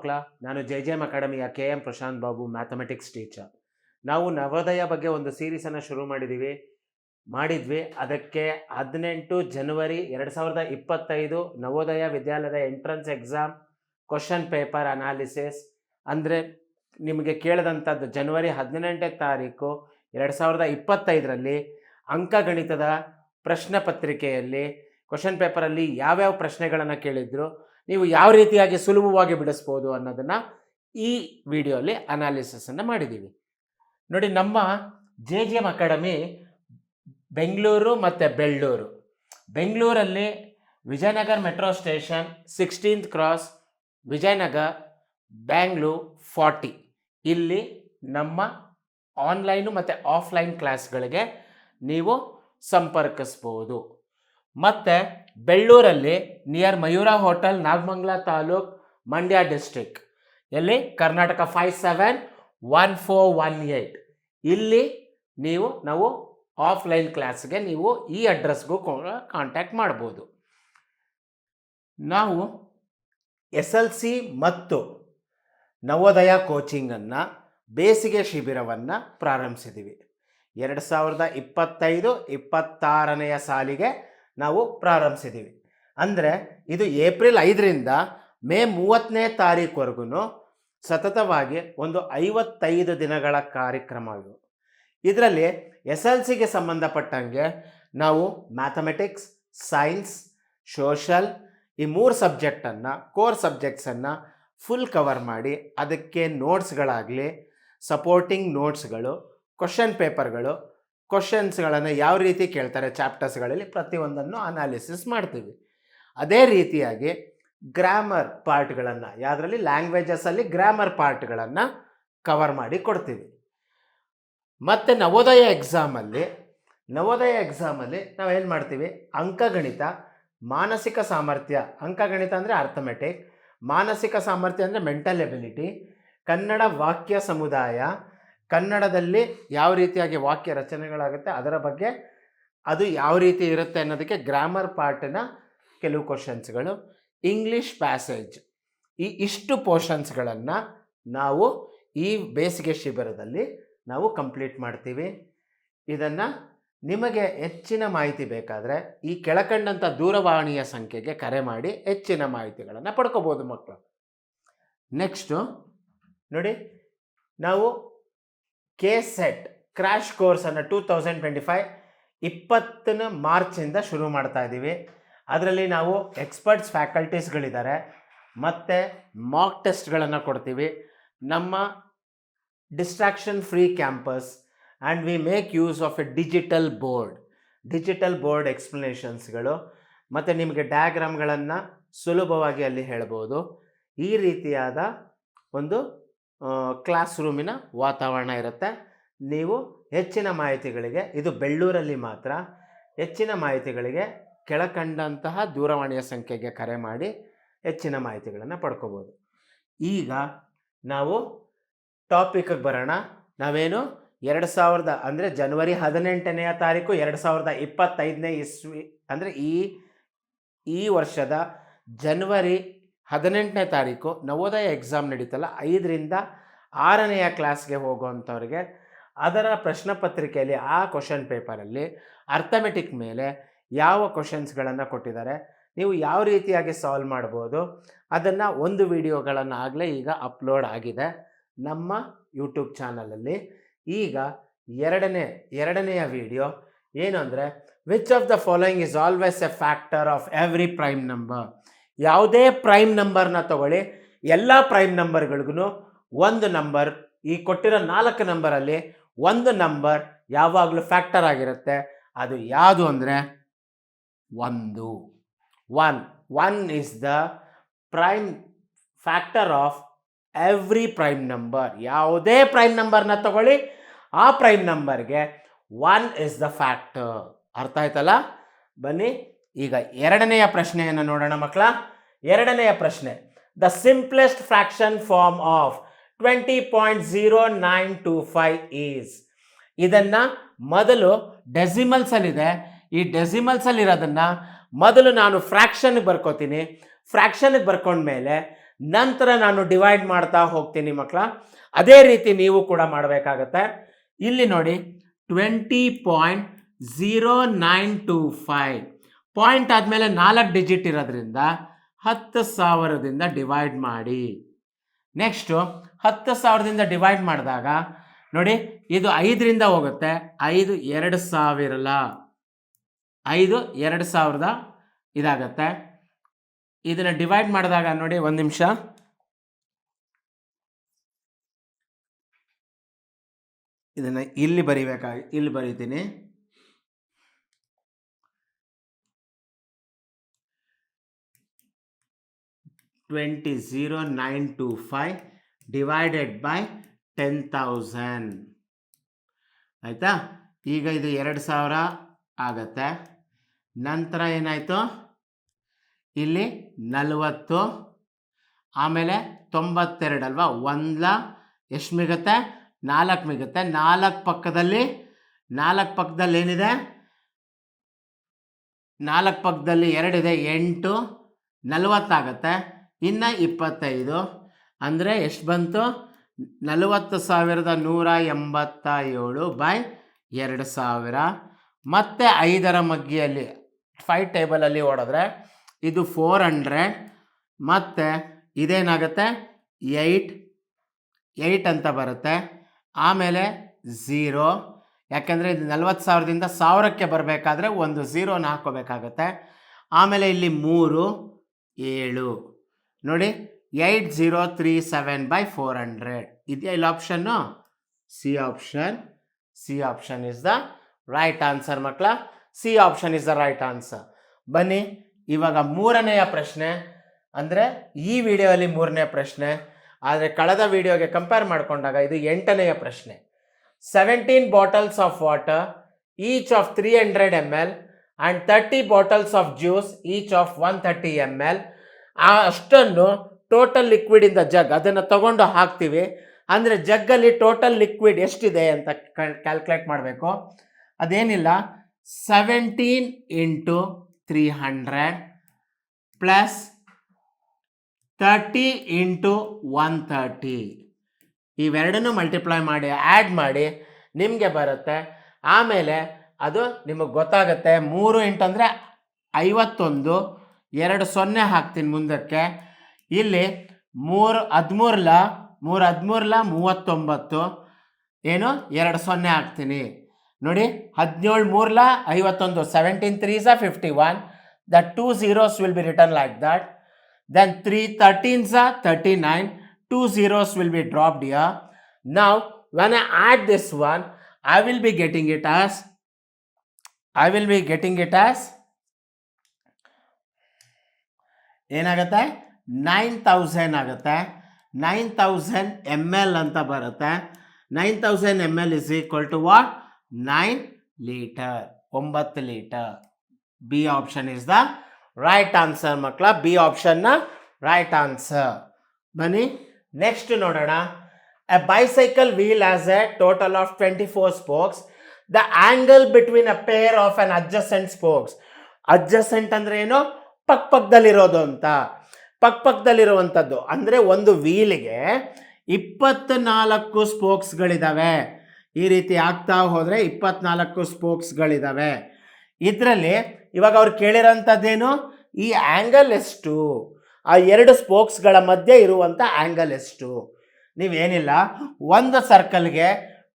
ಮಕ್ಕಳ, ನಾನು J J M ಅಕಾಡೆಮಿಯ K M Prashant Babu, mathematics teacher. ನಾವು ನವೋದಯ ಬಗ್ಗೆ ಒಂದು ಸೀರೀಸನ್ನು ಶುರು ಮಾಡಿದ್ದೀವಿ ಮಾಡಿದ್ವಿ. ಅದಕ್ಕೆ ಹದಿನೆಂಟು ಜನವರಿ ಎರಡು ಸಾವಿರದ ಇಪ್ಪತ್ತೈದು ನವೋದಯ ವಿದ್ಯಾಲಯದ entrance exam question paper analysis ಅಂದರೆ ನಿಮಗೆ ಕೇಳಿದಂಥದ್ದು ಜನವರಿ ಹದಿನೆಂಟನೇ ತಾರೀಕು ಎರಡು ಸಾವಿರದ ಇಪ್ಪತ್ತೈದರಲ್ಲಿ ಅಂಕಗಣಿತದ ಪ್ರಶ್ನೆ ಪತ್ರಿಕೆಯಲ್ಲಿ ಕ್ವಶನ್ ಪೇಪರಲ್ಲಿ ಯಾವ್ಯಾವ ಪ್ರಶ್ನೆಗಳನ್ನು ಕೇಳಿದ್ರು ನೀವು ಯಾವ ರೀತಿಯಾಗಿ ಸುಲಭವಾಗಿ ಬಿಡಿಸ್ಬೋದು ಅನ್ನೋದನ್ನು ಈ ವಿಡಿಯೋಲಿ ಅನಾಲಿಸಿಸನ್ನು ಮಾಡಿದ್ದೀವಿ ನೋಡಿ, ನಮ್ಮ J G M academy Bengaluru ಮತ್ತು ಬೆಳ್ಳೂರು. ಬೆಂಗಳೂರಲ್ಲಿ Vijayanagar metro station sixteenth cross Vijayanagar, Bangalore forty ಇಲ್ಲಿ ನಮ್ಮ ಆನ್ಲೈನು ಮತ್ತು ಆಫ್ಲೈನ್ ಕ್ಲಾಸ್ಗಳಿಗೆ ನೀವು ಸಂಪರ್ಕಿಸ್ಬೋದು. ಮತ್ತು ಬೆಳ್ಳೂರಲ್ಲಿ near Mayura hotel Nagamangala taluk, Mandya district ಎಲ್ಲಿ Karnataka five seven one four one eight ಇಲ್ಲಿ ನೀವು, ನಾವು ಆಫ್ಲೈನ್ ಕ್ಲಾಸ್ಗೆ ನೀವು ಈ ಅಡ್ರೆಸ್ಗೂ ಕಾಂಟ್ಯಾಕ್ಟ್ ಮಾಡ್ಬೋದು. ನಾವು ಎಸ್ ಎಲ್ ಸಿ ಮತ್ತು ನವೋದಯ ಕೋಚಿಂಗನ್ನು ಬೇಸಿಗೆ ಶಿಬಿರವನ್ನು ಪ್ರಾರಂಭಿಸಿದ್ದೀವಿ ಎರಡು ಸಾವಿರದ ಇಪ್ಪತ್ತೈದು, ಇಪ್ಪತ್ತಾರನೆಯ ಸಾಲಿಗೆ ನಾವು ಪ್ರಾರಂಭಿಸಿದ್ದೀವಿ ಅಂದರೆ ಇದು ಏಪ್ರಿಲ್ ಐದರಿಂದ ಮೇ ಮೂವತ್ತನೇ ತಾರೀಕುವರೆಗೂ ಸತತವಾಗಿ ಒಂದು ಐವತ್ತೈದು ದಿನಗಳ ಕಾರ್ಯಕ್ರಮ ಇದು. ಇದರಲ್ಲಿ ಎಸ್ ಎಲ್ ಸಿಗೆ ಸಂಬಂಧಪಟ್ಟಂಗೆ ನಾವು ಮ್ಯಾಥಮೆಟಿಕ್ಸ್, ಸೈನ್ಸ್, ಸೋಷಲ್ ಈ ಮೂರು ಸಬ್ಜೆಕ್ಟನ್ನು, ಕೋರ್ ಸಬ್ಜೆಕ್ಟ್ಸನ್ನು ಫುಲ್ ಕವರ್ ಮಾಡಿ ಅದಕ್ಕೆ ನೋಟ್ಸ್ಗಳಾಗಲಿ, ಸಪೋರ್ಟಿಂಗ್ ನೋಟ್ಸ್ಗಳು, ಕ್ವಶನ್ ಪೇಪರ್ಗಳು ಕ್ವಶನ್ಸ್ಗಳನ್ನು ಯಾವ ರೀತಿ ಕೇಳ್ತಾರೆ ಚಾಪ್ಟರ್ಸ್ಗಳಲ್ಲಿ ಪ್ರತಿಯೊಂದನ್ನು ಅನಾಲಿಸಿಸ್ ಮಾಡ್ತೀವಿ. ಅದೇ ರೀತಿಯಾಗಿ ಗ್ರಾಮರ್ ಪಾರ್ಟ್ಗಳನ್ನು ಯಾವುದರಲ್ಲಿ ಲ್ಯಾಂಗ್ವೇಜಸಲ್ಲಿ ಗ್ರಾಮರ್ ಪಾರ್ಟ್ಗಳನ್ನು ಕವರ್ ಮಾಡಿ ಕೊಡ್ತೀವಿ. ಮತ್ತು ನವೋದಯ ಎಕ್ಸಾಮಲ್ಲಿ ನವೋದಯ ಎಕ್ಸಾಮಲ್ಲಿ ನಾವೇನು ಮಾಡ್ತೀವಿ? ಅಂಕಗಣಿತ ಮಾನಸಿಕ ಸಾಮರ್ಥ್ಯ ಅಂಕಗಣಿತ ಅಂದರೆ ಅರ್ಥಮೆಟಿಕ್ ಮಾನಸಿಕ ಸಾಮರ್ಥ್ಯ ಅಂದರೆ ಮೆಂಟಲ್ ಎಬಿಲಿಟಿ ಕನ್ನಡ ವಾಕ್ಯ ಸಮುದಾಯ ಕನ್ನಡದಲ್ಲಿ ಯಾವ ರೀತಿಯಾಗಿ ವಾಕ್ಯ ರಚನೆಗಳಾಗುತ್ತೆ, ಅದರ ಬಗ್ಗೆ ಅದು ಯಾವ ರೀತಿ ಇರುತ್ತೆ ಅನ್ನೋದಕ್ಕೆ ಗ್ರಾಮರ್ ಪಾರ್ಟಿನ ಕೆಲವು ಕ್ವಶನ್ಸ್ಗಳು. ಇಂಗ್ಲೀಷ್ ಪ್ಯಾಸೇಜ್ ಈ ಇಷ್ಟು ಪೋರ್ಷನ್ಸ್ಗಳನ್ನು ನಾವು ಈ ಬೇಸಿಗೆ ಶಿಬಿರದಲ್ಲಿ ನಾವು ಕಂಪ್ಲೀಟ್ ಮಾಡ್ತೀವಿ. ಇದನ್ನು ನಿಮಗೆ ಹೆಚ್ಚಿನ ಮಾಹಿತಿ ಬೇಕಾದರೆ ಈ ಕೆಳಕಂಡಂಥ ದೂರವಾಣಿಯ ಸಂಖ್ಯೆಗೆ ಕರೆ ಮಾಡಿ ಹೆಚ್ಚಿನ ಮಾಹಿತಿಗಳನ್ನು ಪಡ್ಕೋಬೋದು ಮಕ್ಕಳು. ನೆಕ್ಸ್ಟು ನೋಡಿ, ನಾವು ಕೆ ಸೆಟ್ ಕ್ರ್ಯಾಶ್ ಕೋರ್ಸನ್ನು ಟೂ ತೌಸಂಡ್ ಟ್ವೆಂಟಿ ಫೈವ್ ಇಪ್ಪತ್ತನೇ ಮಾರ್ಚಿಂದ ಶುರು ಮಾಡ್ತಾ ಇದ್ದೀವಿ ಅದರಲ್ಲಿ ನಾವು ಎಕ್ಸ್ಪರ್ಟ್ಸ್ ಫ್ಯಾಕಲ್ಟೀಸ್ಗಳಿದ್ದಾರೆ ಮತ್ತು ಮಾಕ್ ಟೆಸ್ಟ್ಗಳನ್ನು ಕೊಡ್ತೀವಿ. ನಮ್ಮ distraction free campus and we make use of a digital board digital board ಎಕ್ಸ್ಪ್ಲನೇಷನ್ಸ್ಗಳು ಮತ್ತು ನಿಮಗೆ ಡಯಾಗ್ರಾಮ್ಗಳನ್ನು ಸುಲಭವಾಗಿ ಅಲ್ಲಿ ಹೇಳ್ಬೋದು. ಈ ರೀತಿಯಾದ ಒಂದು ಕ್ಲಾಸ್ ರೂಮಿನ ವಾತಾವರಣ ಇರುತ್ತೆ. ನೀವು ಹೆಚ್ಚಿನ ಮಾಹಿತಿಗಳಿಗೆ, ಇದು ಬೆಳ್ಳೂರಲ್ಲಿ ಮಾತ್ರ, ಹೆಚ್ಚಿನ ಮಾಹಿತಿಗಳಿಗೆ ಕೆಳಕಂಡಂತಹ ದೂರವಾಣಿಯ ಸಂಖ್ಯೆಗೆ ಕರೆ ಮಾಡಿ ಹೆಚ್ಚಿನ ಮಾಹಿತಿಗಳನ್ನು ಪಡ್ಕೋಬೋದು. ಈಗ ನಾವು ಟಾಪಿಕ್ಗೆ ಬರೋಣ. ನಾವೇನು ಎರಡು ಸಾವಿರದ, ಅಂದರೆ ಜನವರಿ ಹದಿನೆಂಟನೆಯ ತಾರೀಕು ಎರಡು ಸಾವಿರದ ಇಪ್ಪತ್ತೈದನೇ ಇಸ್ವಿ, ಅಂದರೆ ಈ ಈ ವರ್ಷದ ಜನವರಿ ಹದಿನೆಂಟನೇ ತಾರೀಕು ನವೋದಯ ಎಕ್ಸಾಮ್ ನಡೀತಲ್ಲ, ಐದರಿಂದ ಆರನೆಯ ಕ್ಲಾಸ್ಗೆ ಹೋಗುವಂಥವ್ರಿಗೆ ಅದರ ಪ್ರಶ್ನೆ ಪತ್ರಿಕೆಯಲ್ಲಿ ಆ ಕ್ವಶನ್ ಪೇಪರಲ್ಲಿ ಅರ್ಥಮೆಟಿಕ್ ಮೇಲೆ ಯಾವ ಕ್ವಶನ್ಸ್ಗಳನ್ನು ಕೊಟ್ಟಿದ್ದಾರೆ, ನೀವು ಯಾವ ರೀತಿಯಾಗಿ ಸಾಲ್ವ್ ಮಾಡ್ಬೋದು, ಅದನ್ನು ಒಂದು ವಿಡಿಯೋಗಳನ್ನು ಆಗಲೇ ಈಗ ಅಪ್ಲೋಡ್ ಆಗಿದೆ ನಮ್ಮ ಯೂಟ್ಯೂಬ್ ಚಾನಲಲ್ಲಿ ಈಗ ಎರಡನೇ, ಎರಡನೆಯ ವಿಡಿಯೋ ಏನು ಅಂದರೆ which of the following is always a factor of every prime number ಯಾವುದೇ ಪ್ರೈಮ್ ನಂಬರ್ನ ತಗೊಳ್ಳಿ. ಎಲ್ಲ ಪ್ರೈಮ್ ನಂಬರ್ಗಳಿಗೂ ಒಂದು ನಂಬರ್ ಈ ಕೊಟ್ಟಿರೋ ನಾಲ್ಕು ನಂಬರಲ್ಲಿ ಒಂದು ನಂಬರ್ ಯಾವಾಗಲೂ ಫ್ಯಾಕ್ಟರ್ ಆಗಿರುತ್ತೆ. ಅದು ಯಾವುದು ಅಂದರೆ ಒಂದು. One one is the prime factor of every prime number ಯಾವುದೇ ಪ್ರೈಮ್ ನಂಬರ್ನ ತಗೊಳ್ಳಿ. ಆ ಪ್ರೈಮ್ ನಂಬರ್ಗೆ ಒನ್ ಇಸ್ ದ ಫ್ಯಾಕ್ಟರ್ ಅರ್ಥ ಆಯ್ತಲ್ಲ? ಬನ್ನಿ. ಈಗ ಎರಡನೆಯ ಪ್ರಶ್ನೆಯನ್ನು ನೋಡೋಣ ಮಕ್ಕಳ. ಎರಡನೆಯ ಪ್ರಶ್ನೆ. The simplest fraction form of twenty point zero nine two five is ಇದನ್ನು ಮೊದಲು ಡೆಸಿಮಲ್ಸಲ್ಲಿದೆ ಈ ಡೆಸಿಮಲ್ಸಲ್ಲಿರೋದನ್ನು ಮೊದಲು ನಾನು ಫ್ರ್ಯಾಕ್ಷನ್ಗೆ ಬರ್ಕೋತೀನಿ. ಫ್ರ್ಯಾಕ್ಷನ್ಗೆ ಬರ್ಕೊಂಡ್ಮೇಲೆ ನಂತರ ನಾನು ಡಿವೈಡ್ ಮಾಡ್ತಾ ಹೋಗ್ತೀನಿ ಮಕ್ಕಳ. ಅದೇ ರೀತಿ ನೀವು ಕೂಡ ಮಾಡಬೇಕಾಗತ್ತೆ. ಇಲ್ಲಿ ನೋಡಿ twenty point zero nine two five point ಆದಮೇಲೆ ನಾಲ್ಕು ಡಿಜಿಟ್ ಇರೋದ್ರಿಂದ ಹತ್ತು ಸಾವಿರದಿಂದ ಡಿವೈಡ್ ಮಾಡಿ. ನೆಕ್ಸ್ಟು ಹತ್ತು ಸಾವಿರದಿಂದ ಡಿವೈಡ್ ಮಾಡಿದಾಗ, ನೋಡಿ, ಇದು ಐದರಿಂದ ಹೋಗುತ್ತೆ. ಐದು ಎರಡು ಸಾವಿರಲ್ಲ. ಐದು ಎರಡು ಸಾವಿರದ ಇದಾಗತ್ತೆ. ಇದನ್ನು ಡಿವೈಡ್ ಮಾಡಿದಾಗ ನೋಡಿ, ಒಂದು ನಿಮಿಷ. ಇದನ್ನು ಇಲ್ಲಿ ಬರಿಬೇಕಾಗಿ, ಇಲ್ಲಿ ಬರೀತೀನಿ. Twenty zero nine two five divided by ten thousand ಆಯಿತಾ? ಈಗ ಇದು ಎರಡು ಸಾವಿರ ಆಗತ್ತೆ. ನಂತರ ಏನಾಯಿತು? ಇಲ್ಲಿ ನಲವತ್ತು, ಆಮೇಲೆ ತೊಂಬತ್ತೆರಡು ಅಲ್ವಾ? ಒಂದ್ಲ ಎಷ್ಟು ಮಿಗುತ್ತೆ? ನಾಲ್ಕು ಮಿಗುತ್ತೆ. ನಾಲ್ಕು ಪಕ್ಕದಲ್ಲಿ ನಾಲ್ಕು ಪಕ್ಕದಲ್ಲಿ ಏನಿದೆ? ನಾಲ್ಕು ಪಕ್ಕದಲ್ಲಿ ಎರಡಿದೆ, ಎಂಟು, ನಲವತ್ತಾಗತ್ತೆ. ಇನ್ನು ಇಪ್ಪತ್ತೈದು. ಅಂದರೆ ಎಷ್ಟು ಬಂತು? ನಲವತ್ತು ಸಾವಿರದ ನೂರ ಎಂಬತ್ತ ಏಳು ಬೈ ಎರಡು ಸಾವಿರ. ಮತ್ತು ಐದರ ಮಗ್ಗಿಯಲ್ಲಿ ಫೈವ್ ಟೇಬಲಲ್ಲಿ ಓಡಿದ್ರೆ ಇದು ಫೋರ್ ಹಂಡ್ರೆಡ್ ಮತ್ತು ಇದೇನಾಗುತ್ತೆ? ಏಯ್ಟ್ ಏಯ್ಟ್ ಅಂತ ಬರುತ್ತೆ. ಆಮೇಲೆ ಝೀರೋ ಯಾಕೆಂದರೆ ಇದು ನಲ್ವತ್ತು ಸಾವಿರದಿಂದ ಸಾವಿರಕ್ಕೆ ಬರಬೇಕಾದ್ರೆ ಒಂದು ಝೀರೋನ ಹಾಕೋಬೇಕಾಗತ್ತೆ ಆಮೇಲೆ ಇಲ್ಲಿ ಮೂರು, ಏಳು. ನೋಡಿ eight zero three seven by four hundred ಇದೆಯಾ ಇಲ್ಲಿ option C option C option is the right answer ಮಕ್ಕಳ. C option is the right answer ಬನ್ನಿ, ಇವಾಗ ಮೂರನೆಯ ಪ್ರಶ್ನೆ. ಅಂದರೆ, ಈ ವಿಡಿಯೋಲಿ ಮೂರನೇ ಪ್ರಶ್ನೆ. ಆದರೆ, ಕಳೆದ ವಿಡಿಯೋಗೆ ಕಂಪೇರ್ ಮಾಡಿಕೊಂಡಾಗ ಇದು ಎಂಟನೆಯ ಪ್ರಶ್ನೆ. Seventeen bottles of water each of three hundred M L and thirty bottles of juice each of one thirty M L ಆ ಅಷ್ಟನ್ನು ಟೋಟಲ್ ಲಿಕ್ವಿಡಿಂದ ಜಗ್ ಅದನ್ನು ತಗೊಂಡು ಹಾಕ್ತೀವಿ. ಅಂದರೆ ಜಗ್ಗಲ್ಲಿ ಟೋಟಲ್ ಲಿಕ್ವಿಡ್ ಎಷ್ಟಿದೆ ಅಂತ ಕ್ಯಾಲ್ಕುಲೇಟ್ ಮಾಡಬೇಕು. ಅದೇನಿಲ್ಲ seventeen into three hundred plus thirty into one thirty ಇವೆರಡನ್ನೂ ಮಲ್ಟಿಪ್ಲೈ ಮಾಡಿ ಆ್ಯಡ್ ಮಾಡಿ ನಿಮಗೆ ಬರುತ್ತೆ. ಆಮೇಲೆ ಅದು ನಿಮಗೆ ಗೊತ್ತಾಗುತ್ತೆ, ಮೂರು ಇಂಟು ಅಂದರೆ ಐವತ್ತೊಂದು. ಎರಡು ಸೊನ್ನೆ ಹಾಕ್ತೀನಿ ಮುಂದಕ್ಕೆ. ಇಲ್ಲಿ ಮೂರು ಹದಿಮೂರಲ ಮೂರು ಹದಿಮೂರಲ ಮೂವತ್ತೊಂಬತ್ತು. ಏನು? ಎರಡು ಸೊನ್ನೆ ಹಾಕ್ತೀನಿ. ನೋಡಿ, ಹದಿನೇಳು ಮೂರಲ ಐವತ್ತೊಂದು. Seventeen threes fifty one the two zeros will be return like that then 3 13s are 39 two zeros will be dropped here. Now when i add this one, i will be getting it as, i will be getting it as ಏನಾಗುತ್ತೆ? Nine thousand ಆಗುತ್ತೆ. Nine thousand M L ಅಂತ ಬರುತ್ತೆ. Nine thousand M L is equal to what nine litre ಒಂಬತ್ತು litre B option is the right answer ಮಕ್ಕಳ B ಆಪ್ಷನ್ನ right answer ಬನ್ನಿ next ನೋಡೋಣ. A bicycle wheel has a total of twenty four spokes the angle between a pair of an adjacent spokes adjacent ಅಂದ್ರೆ ಏನು? ಪಕ್ ಪಕ್ಕದಲ್ಲಿರೋದು ಅಂತ ಪಕ್ ಪಕ್ಕದಲ್ಲಿರುವಂಥದ್ದು ಅಂದರೆ ಒಂದು ವೀಲಿಗೆ ಇಪ್ಪತ್ನಾಲ್ಕು ಸ್ಪೋಕ್ಸ್ಗಳಿದ್ದಾವೆ ಈ ರೀತಿ ಆಗ್ತಾ ಹೋದರೆ ಇಪ್ಪತ್ನಾಲ್ಕು ಸ್ಪೋಕ್ಸ್ಗಳಿದ್ದಾವೆ ಇದರಲ್ಲಿ ಇವಾಗ ಅವ್ರು ಕೇಳಿರೋಂಥದ್ದೇನು? ಈ ಆ್ಯಂಗಲ್ ಎಷ್ಟು? ಆ ಎರಡು ಸ್ಪೋಕ್ಸ್ಗಳ ಮಧ್ಯೆ ಇರುವಂಥ ಆ್ಯಂಗಲ್ ಎಷ್ಟು? ನೀವೇನಿಲ್ಲ, ಒಂದು ಸರ್ಕಲ್ಗೆ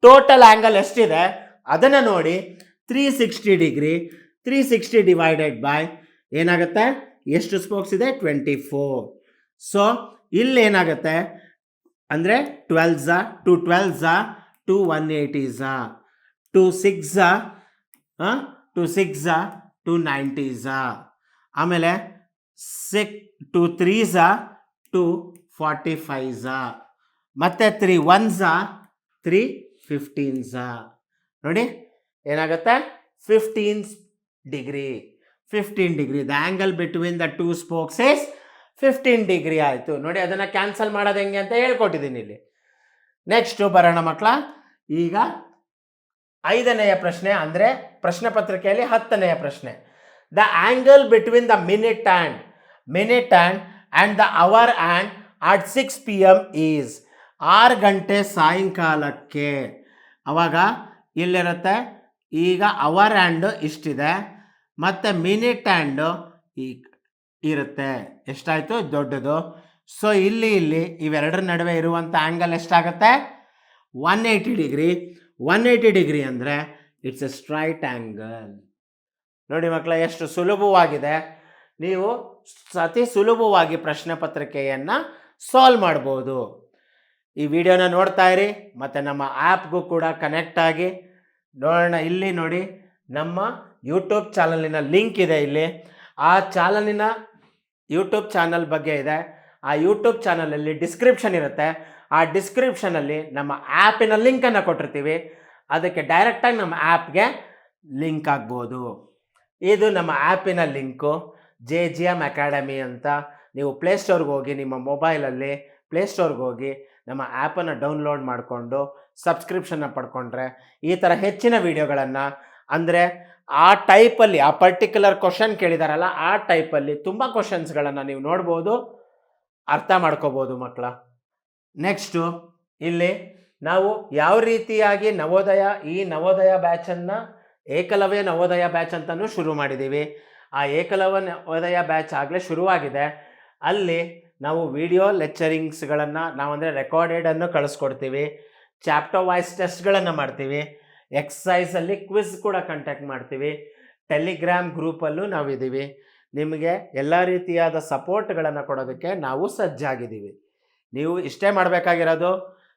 ಟೋಟಲ್ ಆ್ಯಂಗಲ್ ಎಷ್ಟಿದೆ? ಅದನ್ನು ನೋಡಿ, three sixty degree, three sixty divided by ಏನಾಗುತ್ತೆ? ಎಷ್ಟು ಸ್ಪೋಕ್ಸ್ ಇದೆ? Twenty four. ಸೊ ಇಲ್ಲಿ ಏನಾಗುತ್ತೆ ಅಂದರೆ ಟ್ವೆಲ್ಝಾ ಟು ಟ್ವೆಲ್ಝಾ ಟು ಒನ್ ಏಯ್ಟೀಸಾ? ಟು ಸಿಕ್ಸಾ ಟು ಸಿಕ್ಸಾ ಟು ನೈಂಟೀಸಾ? ಆಮೇಲೆ ಸಿಕ್, ಟು ತ್ರೀಸಾ? ಟು ಫಾರ್ಟಿ ಫೈಝಾ ಮತ್ತು ತ್ರೀ ಒನ್ಸಾ? ತ್ರೀ ಫಿಫ್ಟೀನ್ಸಾ? ನೋಡಿ, ಏನಾಗುತ್ತೆ? Fifteen degree. Fifteen degree the angle between the two spokes is fifteen degree ಆಯಿತು. ನೋಡಿ, ಅದನ್ನು ಕ್ಯಾನ್ಸಲ್ ಮಾಡೋದು ಹೆಂಗೆ ಅಂತ ಹೇಳ್ಕೊಟ್ಟಿದ್ದೀನಿ ಇಲ್ಲಿ. ನೆಕ್ಸ್ಟು ಬರೋಣ ಮಕ್ಕಳ ಈಗ ಐದನೆಯ ಪ್ರಶ್ನೆ ಅಂದರೆ ಪ್ರಶ್ನೆ ಪತ್ರಿಕೆಯಲ್ಲಿ ಹತ್ತನೆಯ ಪ್ರಶ್ನೆ. The angle between the minute and minute and and the hour and at six P M is ಆರು ಗಂಟೆ ಸಾಯಂಕಾಲಕ್ಕೆ. ಅವಾಗ ಇಲ್ಲಿರುತ್ತೆ ಈಗ ಅವರ್ ಆ್ಯಂಡು ಇಷ್ಟಿದೆ. ಮತ್ತು ಮಿನಿಟ್ ಆ್ಯಂಡು ಈ ಇರುತ್ತೆ. ಎಷ್ಟಾಯಿತು? ದೊಡ್ಡದು. ಸೊ, ಇಲ್ಲಿ ಇಲ್ಲಿ ಇವೆರಡರ ನಡುವೆ ಇರುವಂಥ ಆ್ಯಂಗಲ್ ಎಷ್ಟಾಗುತ್ತೆ? One eighty degree one eighty degree ಅಂದರೆ ಇಟ್ಸ್ ಎ ಸ್ಟ್ರೈಟ್ ಆ್ಯಂಗಲ್ ನೋಡಿ ಮಕ್ಕಳ ಎಷ್ಟು ಸುಲಭವಾಗಿದೆ. ನೀವು ಅತಿ ಸುಲಭವಾಗಿ ಪ್ರಶ್ನೆ ಪತ್ರಿಕೆಯನ್ನು ಸಾಲ್ವ್ ಮಾಡ್ಬೋದು. ಈ ವಿಡಿಯೋನ ನೋಡ್ತಾ ಇರಿ, ಮತ್ತು ನಮ್ಮ ಆ್ಯಪ್ಗೂ ಕೂಡ ಕನೆಕ್ಟ್ ಆಗಿ. ನೋಡೋಣ, ಇಲ್ಲಿ ನೋಡಿ ನಮ್ಮ ಯೂಟ್ಯೂಬ್ ಚಾನಲಿನ ಲಿಂಕ್ ಇದೆ ಇಲ್ಲಿ. ಆ ಚಾನಲಿನ ಯೂಟ್ಯೂಬ್ ಚಾನಲ್ ಬಗ್ಗೆ ಇದೆ. ಆ ಯೂಟ್ಯೂಬ್ ಚಾನಲಲ್ಲಿ ಡಿಸ್ಕ್ರಿಪ್ಷನ್ ಇರುತ್ತೆ. ಆ ಡಿಸ್ಕ್ರಿಪ್ಷನಲ್ಲಿ ನಮ್ಮ ಆ್ಯಪಿನ ಲಿಂಕನ್ನು ಕೊಟ್ಟಿರ್ತೀವಿ. ಅದಕ್ಕೆ ಡೈರೆಕ್ಟಾಗಿ ನಮ್ಮ ಆ್ಯಪ್ಗೆ ಲಿಂಕ್ ಆಗ್ಬೋದು. ಇದು ನಮ್ಮ ಆ್ಯಪಿನ ಲಿಂಕು ಜೆ ಜಿ ಎಂ ಅಕಾಡೆಮಿ ಅಂತ. ನೀವು ಪ್ಲೇಸ್ಟೋರ್ಗೆ ಹೋಗಿ ನಿಮ್ಮ ಮೊಬೈಲಲ್ಲಿ ಪ್ಲೇಸ್ಟೋರ್ಗೆ ಹೋಗಿ ನಮ್ಮ ಆ್ಯಪನ್ನು ಡೌನ್ಲೋಡ್ ಮಾಡಿಕೊಂಡು ಸಬ್ಸ್ಕ್ರಿಪ್ಷನ್ನ ಪಡ್ಕೊಂಡ್ರೆ ಈ ಥರ ಹೆಚ್ಚಿನ ವೀಡಿಯೋಗಳನ್ನು ಅಂದರೆ ಆ ಟೈಪಲ್ಲಿ, ಆ ಪರ್ಟಿಕ್ಯುಲರ್ ಕ್ವಶನ್ ಕೇಳಿದಾರಲ್ಲ, ಆ ಟೈಪಲ್ಲಿ ತುಂಬ ಕ್ವಶನ್ಸ್ಗಳನ್ನು ನೀವು ನೋಡ್ಬೋದು, ಅರ್ಥ ಮಾಡ್ಕೋಬೋದು ಮಕ್ಕಳ. ನೆಕ್ಸ್ಟು ಇಲ್ಲಿ ನಾವು ಯಾವ ರೀತಿಯಾಗಿ ನವೋದಯ, ಈ ನವೋದಯ ಬ್ಯಾಚನ್ನು ಏಕಲವ್ಯ ನವೋದಯ ಬ್ಯಾಚ್ ಅಂತಲೂ ಶುರು ಮಾಡಿದ್ದೀವಿ ಆ ಏಕಲವ್ಯ ನವೋದಯ ಬ್ಯಾಚ್ ಆಗಲೇ ಶುರುವಾಗಿದೆ. ಅಲ್ಲಿ ನಾವು ವಿಡಿಯೋ ಲೆಕ್ಚರಿಂಗ್ಸ್ಗಳನ್ನು ನಾವಂದರೆ ರೆಕಾರ್ಡೆಡನ್ನು ಕಳಿಸ್ಕೊಡ್ತೀವಿ. ಚಾಪ್ಟರ್ ವೈಸ್ ಟೆಸ್ಟ್ಗಳನ್ನು ಮಾಡ್ತೀವಿ. ಎಕ್ಸಸೈಸಲ್ಲಿ ಕ್ವಿಜ್ ಕೂಡ ಕಂಟ್ಯಾಕ್ಟ್ ಮಾಡ್ತೀವಿ. ಟೆಲಿಗ್ರಾಮ್ ಗ್ರೂಪಲ್ಲೂ ನಾವಿದ್ದೀವಿ. ನಿಮಗೆ ಎಲ್ಲ ರೀತಿಯಾದ ಸಪೋರ್ಟ್ಗಳನ್ನು ಕೊಡೋದಕ್ಕೆ ನಾವು ಸಜ್ಜಾಗಿದ್ದೀವಿ. ನೀವು ಇಷ್ಟೇ ಮಾಡಬೇಕಾಗಿರೋದು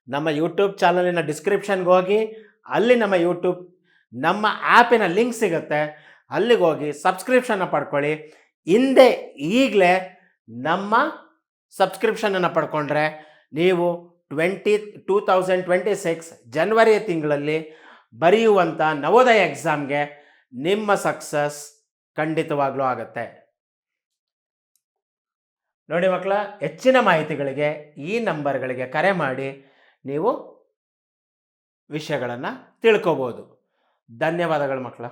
ನಮ್ಮ ಯೂಟ್ಯೂಬ್ ಚಾನಲಿನ ಡಿಸ್ಕ್ರಿಪ್ಷನ್ಗೆ ಹೋಗಿ, ಅಲ್ಲಿ ನಮ್ಮ ಯೂಟ್ಯೂಬ್ ನಮ್ಮ ಆ್ಯಪಿನ ಲಿಂಕ್ ಸಿಗುತ್ತೆ. ಅಲ್ಲಿಗೆ ಹೋಗಿ ಸಬ್ಸ್ಕ್ರಿಪ್ಷನ್ನ ಪಡ್ಕೊಳ್ಳಿ. ಹಿಂದೆ ಈಗಲೇ ನಮ್ಮ ಸಬ್ಸ್ಕ್ರಿಪ್ಷನನ್ನು ಪಡ್ಕೊಂಡ್ರೆ ನೀವು twenty two thousand twenty six January ತಿಂಗಳಲ್ಲಿ ಬರೆಯುವಂಥ ನವೋದಯ ಎಕ್ಸಾಮ್ಗೆ ನಿಮ್ಮ ಸಕ್ಸಸ್ ಖಂಡಿತವಾಗ್ಲೂ ಆಗುತ್ತೆ. ನೋಡಿ ಮಕ್ಕಳ, ಹೆಚ್ಚಿನ ಮಾಹಿತಿಗಳಿಗೆ ಈ ನಂಬರ್ಗಳಿಗೆ ಕರೆ ಮಾಡಿ ನೀವು ವಿಷಯಗಳನ್ನು ತಿಳ್ಕೋಬೋದು. ಧನ್ಯವಾದಗಳು ಮಕ್ಕಳ.